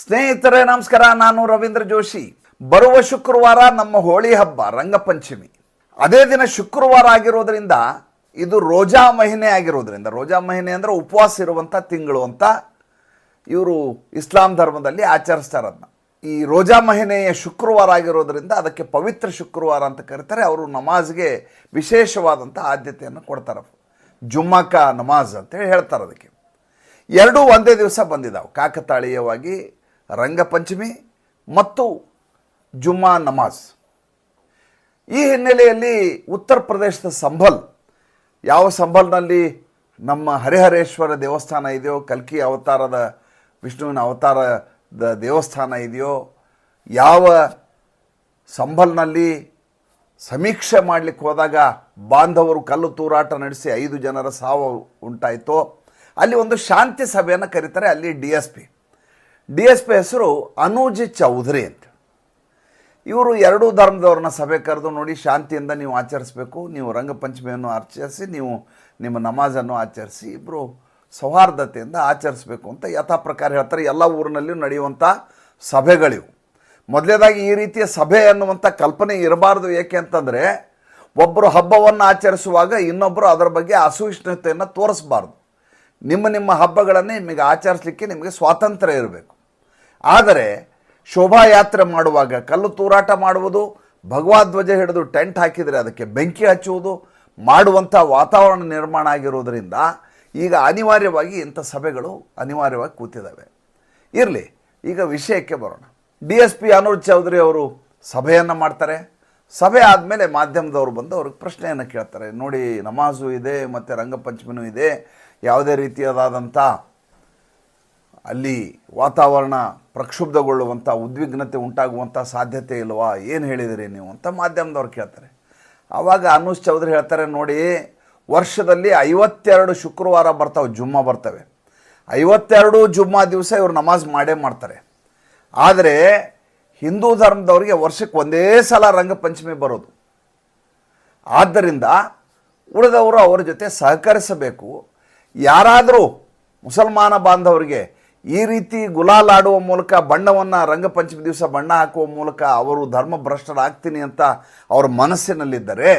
ಸ್ನೇಹಿತರೇ, ನಮಸ್ಕಾರ. ನಾನು ರವೀಂದ್ರ ಜೋಶಿ. ಬರುವ ಶುಕ್ರವಾರ ನಮ್ಮ ಹೋಳಿ ಹಬ್ಬ, ರಂಗಪಂಚಮಿ. ಅದೇ ದಿನ ಶುಕ್ರವಾರ ಆಗಿರೋದ್ರಿಂದ ಇದು ರೋಜಾ ಮಹಿನೆ ಆಗಿರೋದ್ರಿಂದ, ರೋಜಾ ಮಹಿನೆ ಅಂದರೆ ಉಪವಾಸ ಇರುವಂಥ ತಿಂಗಳು ಅಂತ ಇವರು ಇಸ್ಲಾಂ ಧರ್ಮದಲ್ಲಿ ಆಚರಿಸ್ತಾರೆ ಅದನ್ನ ಈ ರೋಜಾ ಮಹಿನೆಯ ಶುಕ್ರವಾರ ಆಗಿರೋದ್ರಿಂದ ಅದಕ್ಕೆ ಪವಿತ್ರ ಶುಕ್ರವಾರ ಅಂತ ಕರೀತಾರೆ. ಅವರು ನಮಾಜ್ಗೆ ವಿಶೇಷವಾದಂಥ ಆದ್ಯತೆಯನ್ನು ಕೊಡ್ತಾರೆ. ಜುಮ್ಮಕ ನಮಾಜ್ ಅಂತೇಳಿ ಹೇಳ್ತಾರೆ ಅದಕ್ಕೆ. ಎರಡೂ ಒಂದೇ ದಿವಸ ಬಂದಿದ್ದಾವೆ ಕಾಕತಾಳೀಯವಾಗಿ ರಂಗಪಂಚಮಿ ಮತ್ತು ಜುಮ್ಮಾ ನಮಾಜ್. ಈ ಹಿನ್ನೆಲೆಯಲ್ಲಿ ಉತ್ತರ ಪ್ರದೇಶದ ಸಂಭಲ್, ಯಾವ ಸಂಭಲ್ನಲ್ಲಿ ನಮ್ಮ ಹರಿಹರೇಶ್ವರ ದೇವಸ್ಥಾನ ಇದೆಯೋ, ಕಲ್ಕಿ ಅವತಾರದ, ವಿಷ್ಣುವಿನ ಅವತಾರದ ದೇವಸ್ಥಾನ ಇದೆಯೋ, ಯಾವ ಸಂಭಲ್ನಲ್ಲಿ ಸಮೀಕ್ಷೆ ಮಾಡಲಿಕ್ಕೆ ಹೋದಾಗ ಬಾಂಧವರು ಕಲ್ಲು ತೂರಾಟ ನಡೆಸಿ ಐದು ಜನರ ಸಾವು ಉಂಟಾಯಿತೋ, ಅಲ್ಲಿ ಒಂದು ಶಾಂತಿ ಸಭೆಯನ್ನು ಕರೀತಾರೆ, ಅಲ್ಲಿ D S P. D S P ಹೆಸರು ಅನುಜ್ ಚೌಧರಿ ಅಂತ. ಇವರು ಎರಡೂ ಧರ್ಮದವ್ರನ್ನ ಸಭೆ ಕರೆದು ನೋಡಿ ಶಾಂತಿಯಿಂದ ನೀವು ಆಚರಿಸಬೇಕು, ನೀವು ರಂಗಪಂಚಮಿಯನ್ನು ಆಚರಿಸಿ, ನೀವು ನಿಮ್ಮ ನಮಾಜನ್ನು ಆಚರಿಸಿ ಇಬ್ಬರು ಸೌಹಾರ್ದತೆಯಿಂದ ಆಚರಿಸಬೇಕು ಅಂತ ಯಥಾ ಪ್ರಕಾರ ಹೇಳ್ತಾರೆ. ಎಲ್ಲ ಊರಿನಲ್ಲಿಯೂ ನಡೆಯುವಂಥ ಸಭೆಗಳಿವು. ಮೊದಲೇದಾಗಿ ಈ ರೀತಿಯ ಸಭೆ ಅನ್ನುವಂಥ ಕಲ್ಪನೆ ಇರಬಾರ್ದು. ಏಕೆ ಅಂತಂದರೆ ಒಬ್ಬರು ಹಬ್ಬವನ್ನು ಆಚರಿಸುವಾಗ ಇನ್ನೊಬ್ಬರು ಅದರ ಬಗ್ಗೆ ಅಸಹಿಷ್ಣುತೆಯನ್ನು ತೋರಿಸ್ಬಾರ್ದು. ನಿಮ್ಮ ನಿಮ್ಮ ಹಬ್ಬಗಳನ್ನು ನಿಮಗೆ ಆಚರಿಸಲಿಕ್ಕೆ ನಿಮಗೆ ಸ್ವಾತಂತ್ರ್ಯ ಇರಬೇಕು. ಆದರೆ ಶೋಭಾಯಾತ್ರೆ ಮಾಡುವಾಗ ಕಲ್ಲು ತೂರಾಟ ಮಾಡುವುದು ಭಗವಾಧ್ವಜ ಹಿಡಿದು ಟೆಂಟ್ ಹಾಕಿದರೆ ಅದಕ್ಕೆ ಬೆಂಕಿ ಹಚ್ಚುವುದು, ಮಾಡುವಂಥ ವಾತಾವರಣ ನಿರ್ಮಾಣ ಆಗಿರೋದರಿಂದ ಈಗ ಅನಿವಾರ್ಯವಾಗಿ ಇಂಥ ಸಭೆಗಳು ಅನಿವಾರ್ಯವಾಗಿ ಕೂತಿದ್ದಾವೆ. ಇರಲಿ, ಈಗ ವಿಷಯಕ್ಕೆ ಬರೋಣ. D S P Anoor Chaudhary ಅವರು ಸಭೆಯನ್ನು ಮಾಡ್ತಾರೆ. ಸಭೆ ಆದಮೇಲೆ ಮಾಧ್ಯಮದವರು ಬಂದು ಅವ್ರಿಗೆ ಪ್ರಶ್ನೆಯನ್ನು ಕೇಳ್ತಾರೆ. ನೋಡಿ, ನಮಾಜು ಇದೆ, ಮತ್ತು ರಂಗಪಂಚಮಿನೂ ಇದೆ, ಯಾವುದೇ ರೀತಿಯಾದಂಥ ಅಲ್ಲಿ ವಾತಾವರಣ ಪ್ರಕ್ಷುಬ್ಧಗೊಳ್ಳುವಂಥ ಉದ್ವಿಗ್ನತೆ ಉಂಟಾಗುವಂಥ ಸಾಧ್ಯತೆ ಇಲ್ವಾ? ಏನು ಹೇಳಿದಿರಿ ನೀವು ಅಂತ ಮಾಧ್ಯಮದವ್ರು ಕೇಳ್ತಾರೆ. ಆವಾಗ ಅನೂಸ್ ಚೌಧರಿ ಹೇಳ್ತಾರೆ ನೋಡಿ, ವರ್ಷದಲ್ಲಿ ಐವತ್ತೆರಡು ಶುಕ್ರವಾರ ಬರ್ತಾವೆ, ಜುಮ್ಮಾ ಬರ್ತವೆ. ಐವತ್ತೆರಡು ಜುಮ್ಮಾ ದಿವಸ ಇವರು ನಮಾಜ್ ಮಾಡೇ ಮಾಡ್ತಾರೆ. ಆದರೆ ಹಿಂದೂ ಧರ್ಮದವರಿಗೆ ವರ್ಷಕ್ಕೆ ಒಂದೇ ಸಲ ರಂಗಪಂಚಮಿ ಬರೋದು. ಆದ್ದರಿಂದ ಉಳಿದವರು ಅವರ ಜೊತೆ ಸಹಕರಿಸಬೇಕು. ಯಾರಾದರೂ ಮುಸಲ್ಮಾನ ಬಾಂಧವರಿಗೆ ಈ ರೀತಿ ಗುಲಾಲ್ ಆಡುವ ಮೂಲಕ ಬಣ್ಣವನ್ನು, ರಂಗಪಂಚಮಿ ದಿವಸ ಬಣ್ಣ ಹಾಕುವ ಮೂಲಕ ಅವರು ಧರ್ಮ ಭ್ರಷ್ಟರಾಗ್ತೀನಿ ಅಂತ ಅವರ ಮನಸ್ಸಿನಲ್ಲಿದ್ದರೆ,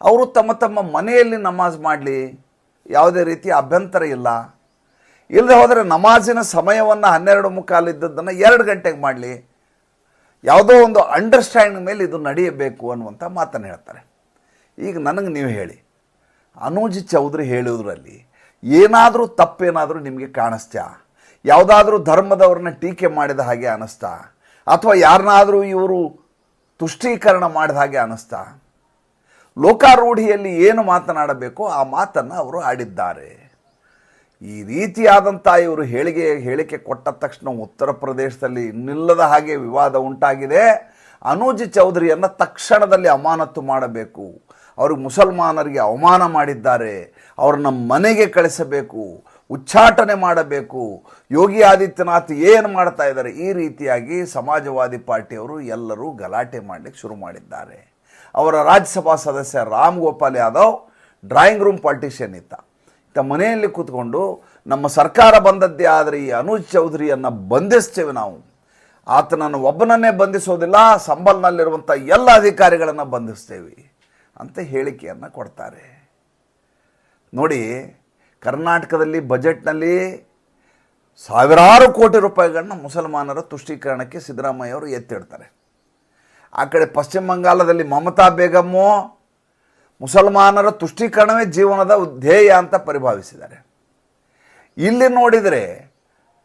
ಅವರು ತಮ್ಮ ತಮ್ಮ ಮನೆಯಲ್ಲಿ ನಮಾಜ್ ಮಾಡಲಿ, ಯಾವುದೇ ರೀತಿ ಅಭ್ಯಂತರ ಇಲ್ಲ. ಇಲ್ಲದೆ ಹೋದರೆ ನಮಾಜಿನ ಸಮಯವನ್ನು ಹನ್ನೆರಡು ಮುಕ್ಕಾಲಿದ್ದದ್ದನ್ನು ಎರಡು ಗಂಟೆಗೆ ಮಾಡಲಿ. ಯಾವುದೋ ಒಂದು ಅಂಡರ್ಸ್ಟ್ಯಾಂಡಿಂಗ್ ಮೇಲೆ ಇದು ನಡೆಯಬೇಕು ಅನ್ನುವಂಥ ಮಾತನ್ನು ಹೇಳ್ತಾರೆ. ಈಗ ನನಗೆ ನೀವು ಹೇಳಿ, ಅನೂಜ್ ಚೌಧರಿ ಹೇಳುವುದರಲ್ಲಿ ಏನಾದರೂ ತಪ್ಪೇನಾದರೂ ನಿಮಗೆ ಕಾಣಿಸ್ತಾ ಯಾವುದಾದ್ರೂ ಧರ್ಮದವ್ರನ್ನ ಟೀಕೆ ಮಾಡಿದ ಹಾಗೆ ಅನ್ನಿಸ್ತಾ? ಅಥವಾ ಯಾರನ್ನಾದರೂ ಇವರು ತುಷ್ಟೀಕರಣ ಮಾಡಿದ ಹಾಗೆ ಅನ್ನಿಸ್ತಾ? ಲೋಕಾರೂಢಿಯಲ್ಲಿ ಏನು ಮಾತನಾಡಬೇಕೋ ಆ ಮಾತನ್ನು ಅವರು ಆಡಿದ್ದಾರೆ. ಈ ರೀತಿಯಾದಂಥ ಇವರು ಹೇಳಿಕೆ ಹೇಳಿಕೆ ಕೊಟ್ಟ ತಕ್ಷಣ ಉತ್ತರ ಪ್ರದೇಶದಲ್ಲಿ ಇನ್ನಿಲ್ಲದ ಹಾಗೆ ವಿವಾದ ಉಂಟಾಗಿದೆ. ಅನೂಜ್ ಚೌಧರಿಯನ್ನು ತಕ್ಷಣದಲ್ಲಿ ಅಮಾನತು ಮಾಡಬೇಕು. ಅವರು ಮುಸಲ್ಮಾನರಿಗೆ ಅವಮಾನ ಮಾಡಿದ್ದಾರೆ. ಅವ್ರನ್ನ ಮನೆಗೆ ಕಳಿಸಬೇಕು. ಉಚ್ಚಾಟನೆ ಮಾಡಬೇಕು. ಯೋಗಿ ಆದಿತ್ಯನಾಥ್ ಏನು ಮಾಡ್ತಾ ಇದ್ದಾರೆ? ಈ ರೀತಿಯಾಗಿ ಸಮಾಜವಾದಿ ಪಾರ್ಟಿಯವರು ಎಲ್ಲರೂ ಗಲಾಟೆ ಮಾಡಲಿಕ್ಕೆ ಶುರು ಮಾಡಿದ್ದಾರೆ. ಅವರ ರಾಜ್ಯಸಭಾ ಸದಸ್ಯ Ram Gopal Yadav, drawing room politician ಇತ್ತ ಇತ್ತ ಮನೆಯಲ್ಲಿ ಕೂತ್ಕೊಂಡು ನಮ್ಮ ಸರ್ಕಾರ ಬಂದದ್ದೇ ಆದರೆ ಈ ಅನೂಜ್ ಚೌಧರಿಯನ್ನು ಬಂಧಿಸ್ತೇವೆ ನಾವು. ಆತನನ್ನು ಒಬ್ಬನನ್ನೇ ಬಂಧಿಸೋದಿಲ್ಲ, ಸಂಬಲ್ನಲ್ಲಿರುವಂಥ ಎಲ್ಲ ಅಧಿಕಾರಿಗಳನ್ನು ಬಂಧಿಸ್ತೇವೆ ಅಂತ ಹೇಳಿಕೆಯನ್ನು ಕೊಡ್ತಾರೆ. ನೋಡಿ ಕರ್ನಾಟಕದಲ್ಲಿ ಬಜೆಟ್ನಲ್ಲಿ ಸಾವಿರಾರು ಕೋಟಿ ರೂಪಾಯಿಗಳನ್ನ ಮುಸಲ್ಮಾನರ ತುಷ್ಟೀಕರಣಕ್ಕೆ ಸಿದ್ದರಾಮಯ್ಯ ಅವರು ಎತ್ತಿಡ್ತಾರೆ. ಆ ಕಡೆ ಪಶ್ಚಿಮ ಬಂಗಾಳದಲ್ಲಿ ಮಮತಾ ಬೇಗಮ್ಮು ಮುಸಲ್ಮಾನರ ತುಷ್ಟೀಕರಣವೇ ಜೀವನದ ಧ್ಯೇಯ ಅಂತ ಪರಿಭಾವಿಸಿದ್ದಾರೆ. ಇಲ್ಲಿ ನೋಡಿದರೆ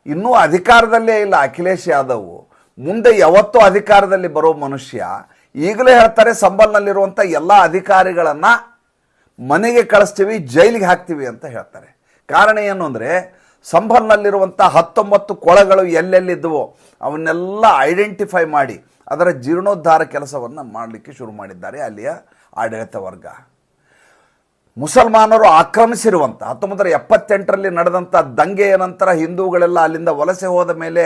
ಇನ್ನೂ ಅಧಿಕಾರದಲ್ಲೇ ಇಲ್ಲ ಅಖಿಲೇಶ್ ಯಾದವ್. ಮುಂದೆ ಯಾವತ್ತೂ ಅಧಿಕಾರದಲ್ಲಿ ಬರೋ ಮನುಷ್ಯ ಈಗಲೇ ಹೇಳ್ತಾರೆ ಸಂಬಲ್ನಲ್ಲಿರುವಂಥ ಎಲ್ಲ ಅಧಿಕಾರಿಗಳನ್ನು ಮನೆಗೆ ಕಳಿಸ್ತೀವಿ, ಜೈಲಿಗೆ ಹಾಕ್ತೀವಿ ಅಂತ ಹೇಳ್ತಾರೆ. ಕಾರಣ ಏನು ಅಂದರೆ ಸಂಭಲ್ನಲ್ಲಿರುವಂಥ ಹತ್ತೊಂಬತ್ತು ಕೊಳಗಳು ಎಲ್ಲೆಲ್ಲಿದ್ದವೋ ಅವನ್ನೆಲ್ಲ ಐಡೆಂಟಿಫೈ ಮಾಡಿ, ಅದರ ಜೀರ್ಣೋದ್ಧಾರ ಕೆಲಸವನ್ನು ಮಾಡಲಿಕ್ಕೆ ಶುರು ಮಾಡಿದ್ದಾರೆ ಅಲ್ಲಿಯ ಆಡಳಿತ ವರ್ಗ. ಮುಸಲ್ಮಾನರು ಆಕ್ರಮಿಸಿರುವಂಥ ಹತ್ತೊಂಬತ್ತರ ಎಪ್ಪತ್ತೆಂಟರಲ್ಲಿ ನಡೆದಂಥ ದಂಗೆಯ ನಂತರ ಹಿಂದೂಗಳೆಲ್ಲ ಅಲ್ಲಿಂದ ವಲಸೆ ಹೋದ ಮೇಲೆ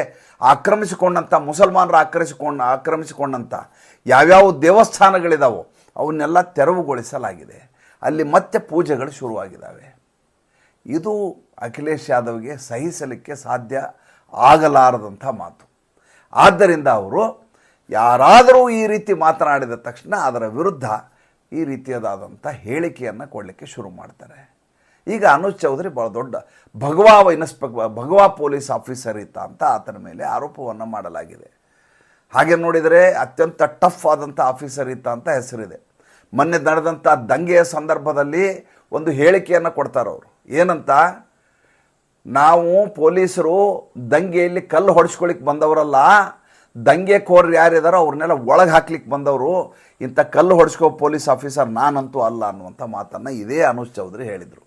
ಆಕ್ರಮಿಸಿಕೊಂಡಂಥ ಮುಸಲ್ಮಾನರು ಆಕ್ರಮಿಸಿಕೊಂಡ ಆಕ್ರಮಿಸಿಕೊಂಡಂಥ ಯಾವ್ಯಾವ ದೇವಸ್ಥಾನಗಳಿದಾವೋ, ಅವನ್ನೆಲ್ಲ ತೆರವುಗೊಳಿಸಲಾಗಿದೆ. ಅಲ್ಲಿ ಮತ್ತೆ ಪೂಜೆಗಳು ಶುರುವಾಗಿದ್ದಾವೆ. ಇದು ಅಖಿಲೇಶ್ ಯಾದವ್ಗೆ ಸಹಿಸಲಿಕ್ಕೆ ಸಾಧ್ಯ ಆಗಲಾರದಂಥ ಮಾತು. ಆದ್ದರಿಂದ ಅವರು ಯಾರಾದರೂ ಈ ರೀತಿ ಮಾತನಾಡಿದ ತಕ್ಷಣ ಅದರ ವಿರುದ್ಧ ಈ ರೀತಿಯದಾದಂಥ ಹೇಳಿಕೆಯನ್ನು ಕೊಡಲಿಕ್ಕೆ ಶುರು ಮಾಡ್ತಾರೆ. ಈಗ ಅನುಜ್ ಚೌಧರಿ ಭಾಳ ದೊಡ್ಡ ಭಗವಾ ಇನ್ಸ್ಪೆಕ್ ಭಗವಾ ಪೊಲೀಸ್ ಆಫೀಸರ್ ಇತ್ತ ಅಂತ ಆತನ ಮೇಲೆ ಆರೋಪವನ್ನು ಮಾಡಲಾಗಿದೆ. ಹಾಗೆ ನೋಡಿದರೆ ಅತ್ಯಂತ ಟಫ್ ಆದಂಥ ಆಫೀಸರ್ ಇತ್ತ ಅಂತ ಹೆಸರಿದೆ. ಮೊನ್ನೆ ನಡೆದಂಥ ದಂಗೆಯ ಸಂದರ್ಭದಲ್ಲಿ ಒಂದು ಹೇಳಿಕೆಯನ್ನು ಕೊಡ್ತಾರೆ ಅವರು. ಏನಂತ? ನಾವು ಪೊಲೀಸರು ದಂಗೆಯಲ್ಲಿ ಕಲ್ಲು ಹೊಡೆಸ್ಕೊಳಿಕ್ಕೆ ಬಂದವರಲ್ಲ, ದಂಗೆಕೋರರು ಯಾರಿದಾರೋ ಅವ್ರನ್ನೆಲ್ಲ ಒಳಗೆ ಹಾಕ್ಲಿಕ್ಕೆ ಬಂದವರು ಇಂಥ ಕಲ್ಲು ಹೊಡೆಸ್ಕೋ ಪೊಲೀಸ್ ಆಫೀಸರ್ ನಾನಂತೂ ಅಲ್ಲ ಅನ್ನುವಂಥ ಮಾತನ್ನು ಇದೇ ಅನುಜ್ ಚೌಧರಿ ಹೇಳಿದರು.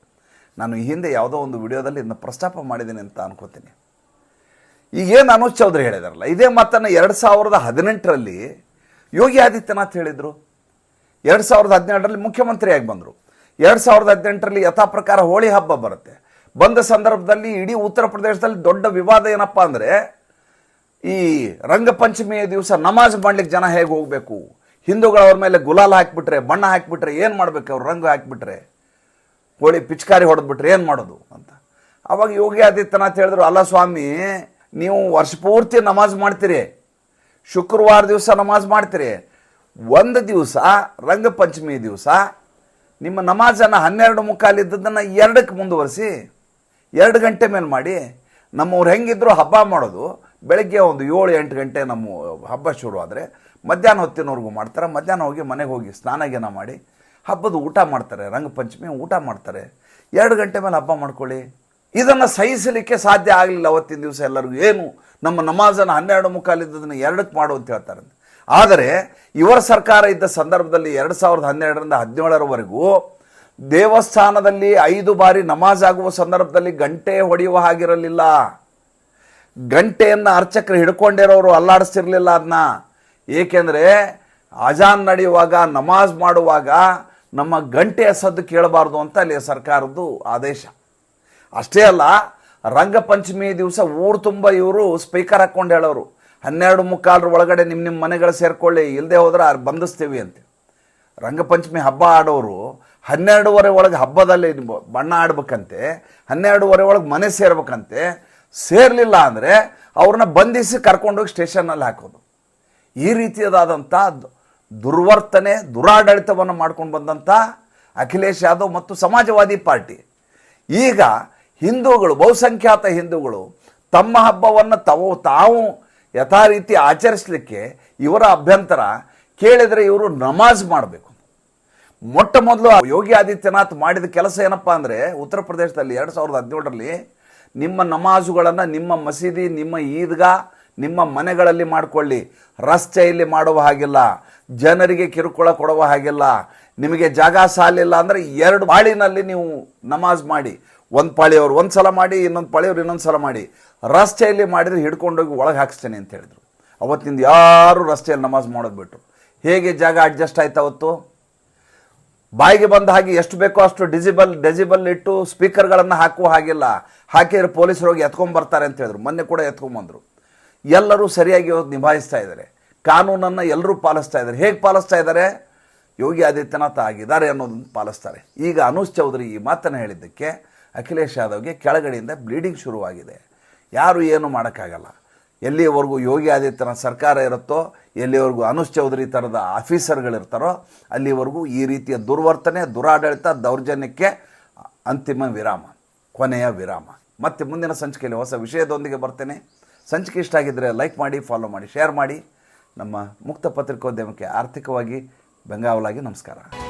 ನಾನು ಈ ಹಿಂದೆ ಯಾವುದೋ ಒಂದು ವಿಡಿಯೋದಲ್ಲಿ ಇದನ್ನು ಪ್ರಸ್ತಾಪ ಮಾಡಿದ್ದೀನಿ ಅಂತ ಅನ್ಕೋತೀನಿ. ಈಗೇನು ಅನುಜ್ ಚೌಧರಿ ಹೇಳಿದಾರಲ್ಲ, ಇದೇ ಮಾತನ್ನು ಎರಡು ಸಾವಿರದ ಹದಿನೆಂಟರಲ್ಲಿ ಯೋಗಿ ಆದಿತ್ಯನಾಥ್ ಹೇಳಿದರು. ಎರಡು ಸಾವಿರದ ಹದಿನೆಂಟರಲ್ಲಿ ಮುಖ್ಯಮಂತ್ರಿಯಾಗಿ ಬಂದರು. ಎರಡು ಸಾವಿರದ ಹದಿನೆಂಟರಲ್ಲಿ ಯಥಾ ಪ್ರಕಾರ ಹೋಳಿ ಹಬ್ಬ ಬರುತ್ತೆ. ಬಂದ ಸಂದರ್ಭದಲ್ಲಿ ಇಡೀ ಉತ್ತರ ಪ್ರದೇಶದಲ್ಲಿ ದೊಡ್ಡ ವಿವಾದ ಏನಪ್ಪ ಅಂದರೆ, ಈ ರಂಗಪಂಚಮಿಯ ದಿವಸ ನಮಾಜ್ ಮಾಡ್ಲಿಕ್ಕೆ ಜನ ಹೇಗೆ ಹೋಗಬೇಕು? ಹಿಂದೂಗಳು ಅವ್ರ ಮೇಲೆ ಗುಲಾಲ್ ಹಾಕಿಬಿಟ್ರೆ, ಬಣ್ಣ ಹಾಕಿಬಿಟ್ರೆ ಏನು ಮಾಡಬೇಕು? ಅವ್ರು ರಂಗು ಹಾಕಿಬಿಟ್ರೆ ಹೋಳಿ ಪಿಚ್ಕಾರಿ ಹೊಡೆದ್ಬಿಟ್ರೆ ಏನು ಮಾಡೋದು ಅಂತ. ಆವಾಗ ಯೋಗಿ ಆದಿತ್ಯನಾಥ್ ಹೇಳಿದ್ರು, ಅಲ್ಲ ಸ್ವಾಮಿ, ನೀವು ವರ್ಷ ಪೂರ್ತಿ ನಮಾಜ್ ಮಾಡ್ತೀರಿ. ಶುಕ್ರವಾರ ದಿವಸ ನಮಾಜ್ ಮಾಡ್ತೀರಿ. ಒಂದು ದಿವಸ ರಂಗಪಂಚಮಿ ದಿವಸ, ನಿಮ್ಮ ನಮಾಜನ್ನು ಹನ್ನೆರಡು ಮುಕ್ಕಾಲಿದ್ದದನ್ನು ಎರಡಕ್ಕೆ ಮುಂದುವರಿಸಿ, ಎರಡು ಗಂಟೆ ಮೇಲೆ ಮಾಡಿ, ನಮ್ಮವ್ರು ಹೆಂಗಿದ್ರು ಹಬ್ಬ ಮಾಡೋದು, ಬೆಳಗ್ಗೆ ಒಂದು ಏಳು ಎಂಟು ಗಂಟೆ ನಮ್ಮ ಹಬ್ಬ ಶುರು ಆದರೆ ಮಧ್ಯಾಹ್ನ ಹೊತ್ತಿನವರೆಗೂ ಮಾಡ್ತಾರೆ, ಮಧ್ಯಾಹ್ನ ಹೋಗಿ ಮನೆಗೆ ಹೋಗಿ ಸ್ನಾನಗೇನ ಮಾಡಿ, ಹಬ್ಬದ ಊಟ ಮಾಡ್ತಾರೆ, ರಂಗಪಂಚಮಿ ಊಟ ಮಾಡ್ತಾರೆ. ಎರಡು ಗಂಟೆ ಮೇಲೆ ಹಬ್ಬ ಮಾಡ್ಕೊಳ್ಳಿ. ಇದನ್ನು ಸಹಿಸಲಿಕ್ಕೆ ಸಾಧ್ಯ ಆಗಲಿಲ್ಲ ಅವತ್ತಿನ ದಿವಸ ಎಲ್ಲರಿಗೂ. ಏನು? ನಮ್ಮ ನಮಾಜನ್ನು ಹನ್ನೆರಡು ಮುಖಾಲಿದ್ದದನ್ನು ಎರಡಕ್ಕೆ ಮಾಡು ಅಂತ ಹೇಳ್ತಾರೆ ಆದರೆ ಇವರ ಸರ್ಕಾರ ಇದ್ದ ಸಂದರ್ಭದಲ್ಲಿ ಎರಡು ಸಾವಿರದ ಹನ್ನೆರಡರಿಂದ ಹದಿನೇಳರವರೆಗೂ ದೇವಸ್ಥಾನದಲ್ಲಿ ಐದು ಬಾರಿ ನಮಾಜ್ ಆಗುವ ಸಂದರ್ಭದಲ್ಲಿ ಗಂಟೆ ಹೊಡೆಯುವ ಹಾಗಿರಲಿಲ್ಲ. ಗಂಟೆಯನ್ನು ಅರ್ಚಕರು ಹಿಡ್ಕೊಂಡಿರೋರು ಅಲ್ಲಾಡಿಸ್ತಿರ್ಲಿಲ್ಲ ಅದನ್ನ ಏಕೆಂದರೆ ಅಜಾನ್ ನಡೆಯುವಾಗ, ನಮಾಜ್ ಮಾಡುವಾಗ ನಮ್ಮ ಗಂಟೆಯ ಸದ್ದು ಕೇಳಬಾರ್ದು ಅಂತ ಅಲ್ಲಿ ಸರ್ಕಾರದ್ದು ಆದೇಶ. ಅಷ್ಟೇ ಅಲ್ಲ ರಂಗಪಂಚಮಿ ದಿವಸ ಊರು ತುಂಬ ಇವರು ಸ್ಪೀಕರ್ ಹಾಕ್ಕೊಂಡು ಹೇಳೋರು. ಹನ್ನೆರಡು ಮುಕ್ಕಾಲರ ಒಳಗಡೆ ನಿಮ್ಮ ನಿಮ್ಮ ಮನೆಗಳು ಸೇರ್ಕೊಳ್ಳಿ ಇಲ್ಲದೆ ಹೋದ್ರೆ ಬಂಧಿಸ್ತೀವಿ ಅಂತ. ರಂಗಪಂಚಮಿ ಹಬ್ಬ ಆಡೋರು ಹನ್ನೆರಡೂವರೆ ಒಳಗೆ ಹಬ್ಬದಲ್ಲಿ ಬಣ್ಣ ಆಡ್ಬೇಕಂತೆ, ಹನ್ನೆರಡೂವರೆ ಒಳಗೆ ಮನೆ ಸೇರ್ಬೇಕಂತೆ. ಸೇರಲಿಲ್ಲ ಅಂದರೆ ಅವ್ರನ್ನ ಬಂಧಿಸಿ ಕರ್ಕೊಂಡೋಗಿ ಸ್ಟೇಷನ್ನಲ್ಲಿ ಹಾಕೋದು. ಈ ರೀತಿಯದಾದಂಥ ದುರ್ವರ್ತನೆ, ದುರಾಡಳಿತವನ್ನು ಮಾಡ್ಕೊಂಡು ಬಂದಂಥ ಅಖಿಲೇಶ್ ಯಾದವ್ ಮತ್ತು ಸಮಾಜವಾದಿ ಪಾರ್ಟಿ. ಈಗ ಹಿಂದೂಗಳು, ಬಹುಸಂಖ್ಯಾತ ಹಿಂದೂಗಳು ತಮ್ಮ ಹಬ್ಬವನ್ನು ತಾವು ತಾವು ಯಥಾ ರೀತಿ ಆಚರಿಸಲಿಕ್ಕೆ ಇವರ ಅಭ್ಯಂತರ ಕೇಳಿದರೆ ಇವರು ನಮಾಜ್ ಮಾಡಬೇಕು. ಮೊಟ್ಟ ಮೊದಲು ಯೋಗಿ ಆದಿತ್ಯನಾಥ್ ಮಾಡಿದ ಕೆಲಸ ಏನಪ್ಪ ಅಂದರೆ ಉತ್ತರ ಪ್ರದೇಶದಲ್ಲಿ ಎರಡು ಸಾವಿರದ ಹದಿನೇಳರಲ್ಲಿ ನಿಮ್ಮ ನಮಾಜುಗಳನ್ನು ನಿಮ್ಮ ಮಸೀದಿ, ನಿಮ್ಮ ಈದ್ಗಾ, ನಿಮ್ಮ ಮನೆಗಳಲ್ಲಿ ಮಾಡಿಕೊಳ್ಳಿ. ರಸ್ತೆಯಲ್ಲಿ ಮಾಡುವ ಹಾಗಿಲ್ಲ. ಜನರಿಗೆ ಕಿರುಕುಳ ಕೊಡುವ ಹಾಗಿಲ್ಲ. ನಿಮಗೆ ಜಾಗ ಸಾಲಿಲ್ಲ ಅಂದರೆ ಎರಡು ಬಾಳಿನಲ್ಲಿ ನೀವು ನಮಾಜ್ ಮಾಡಿ. ಒಂದು ಪಾಳಿಯವ್ರು ಒಂದು ಸಲ ಮಾಡಿ, ಇನ್ನೊಂದು ಪಾಳಿಯವ್ರು ಇನ್ನೊಂದು ಸಲ ಮಾಡಿ. ರಸ್ತೆಯಲ್ಲಿ ಮಾಡಿದರೆ ಹಿಡ್ಕೊಂಡೋಗಿ ಒಳಗೆ ಹಾಕಿಸ್ತೇನೆ ಅಂತ ಹೇಳಿದರು. ಅವತ್ತಿಂದ ಯಾರು ರಸ್ತೆಯಲ್ಲಿ ನಮಾಜ್ ಮಾಡೋದು ಬಿಟ್ಟು ಹೇಗೆ ಜಾಗ ಅಡ್ಜಸ್ಟ್ ಆಯ್ತು ಅವತ್ತು? ಬಾಯಿಗೆ ಬಂದ ಹಾಗೆ ಎಷ್ಟು ಬೇಕೋ ಅಷ್ಟು ಡಿಜಿಬಲ್ ಡೆಜಿಬಲ್ ಇಟ್ಟು ಸ್ಪೀಕರ್ಗಳನ್ನು ಹಾಕುವ ಹಾಗಿಲ್ಲ. ಹಾಕಿದ್ರೆ ಪೊಲೀಸರು ಹೋಗಿ ಎತ್ಕೊಂಡ್ಬರ್ತಾರೆ ಅಂತ ಹೇಳಿದ್ರು. ಮೊನ್ನೆ ಕೂಡ ಎತ್ಕೊಂಬಂದರು ಎಲ್ಲರೂ ಸರಿಯಾಗಿ ಇವತ್ತು ನಿಭಾಯಿಸ್ತಾ ಇದ್ದಾರೆ. ಕಾನೂನನ್ನು ಎಲ್ಲರೂ ಪಾಲಿಸ್ತಾ ಇದ್ದಾರೆ. ಹೇಗೆ ಪಾಲಿಸ್ತಾ ಇದ್ದಾರೆ? ಯೋಗಿ ಆದಿತ್ಯನಾಥ ಆಗಿದ್ದಾರೆ ಅನ್ನೋದನ್ನು ಪಾಲಿಸ್ತಾರೆ. ಈಗ ಅನೂಸ್ ಚೌಧರಿ ಈ ಮಾತನ್ನು ಹೇಳಿದ್ದಕ್ಕೆ ಅಖಿಲೇಶ್ ಯಾದವ್ಗೆ ಕೆಳಗಡೆಯಿಂದ ಬ್ಲೀಡಿಂಗ್ ಶುರುವಾಗಿದೆ. ಯಾರು ಏನು ಮಾಡೋಕ್ಕಾಗಲ್ಲ. ಎಲ್ಲಿಯವರೆಗೂ ಯೋಗಿ ಆದಿತ್ಯನಾಥ್ ಸರ್ಕಾರ ಇರುತ್ತೋ, ಎಲ್ಲಿವರೆಗೂ ಅನುಷ್ ಚೌಧರಿ ಥರದ ಆಫೀಸರ್ಗಳಿರ್ತಾರೋ, ಅಲ್ಲಿವರೆಗೂ ಈ ರೀತಿಯ ದುರ್ವರ್ತನೆ, ದುರಾಡಳಿತ ದೌರ್ಜನ್ಯಕ್ಕೆ ಅಂತಿಮ ವಿರಾಮ, ಕೊನೆಯ ವಿರಾಮ. ಮತ್ತೆ ಮುಂದಿನ ಸಂಚಿಕೆಯಲ್ಲಿ ಹೊಸ ವಿಷಯದೊಂದಿಗೆ ಬರ್ತೇನೆ. ಸಂಚಿಕೆ ಇಷ್ಟ ಆಗಿದ್ದರೆ ಲೈಕ್ ಮಾಡಿ ಫಾಲೋ ಮಾಡಿ ಶೇರ್ ಮಾಡಿ. ನಮ್ಮ ಮುಕ್ತ ಪತ್ರಿಕೋದ್ಯಮಕ್ಕೆ ಆರ್ಥಿಕವಾಗಿ ಬೆಂಗಾವಲಾಗಿ ನಮಸ್ಕಾರ.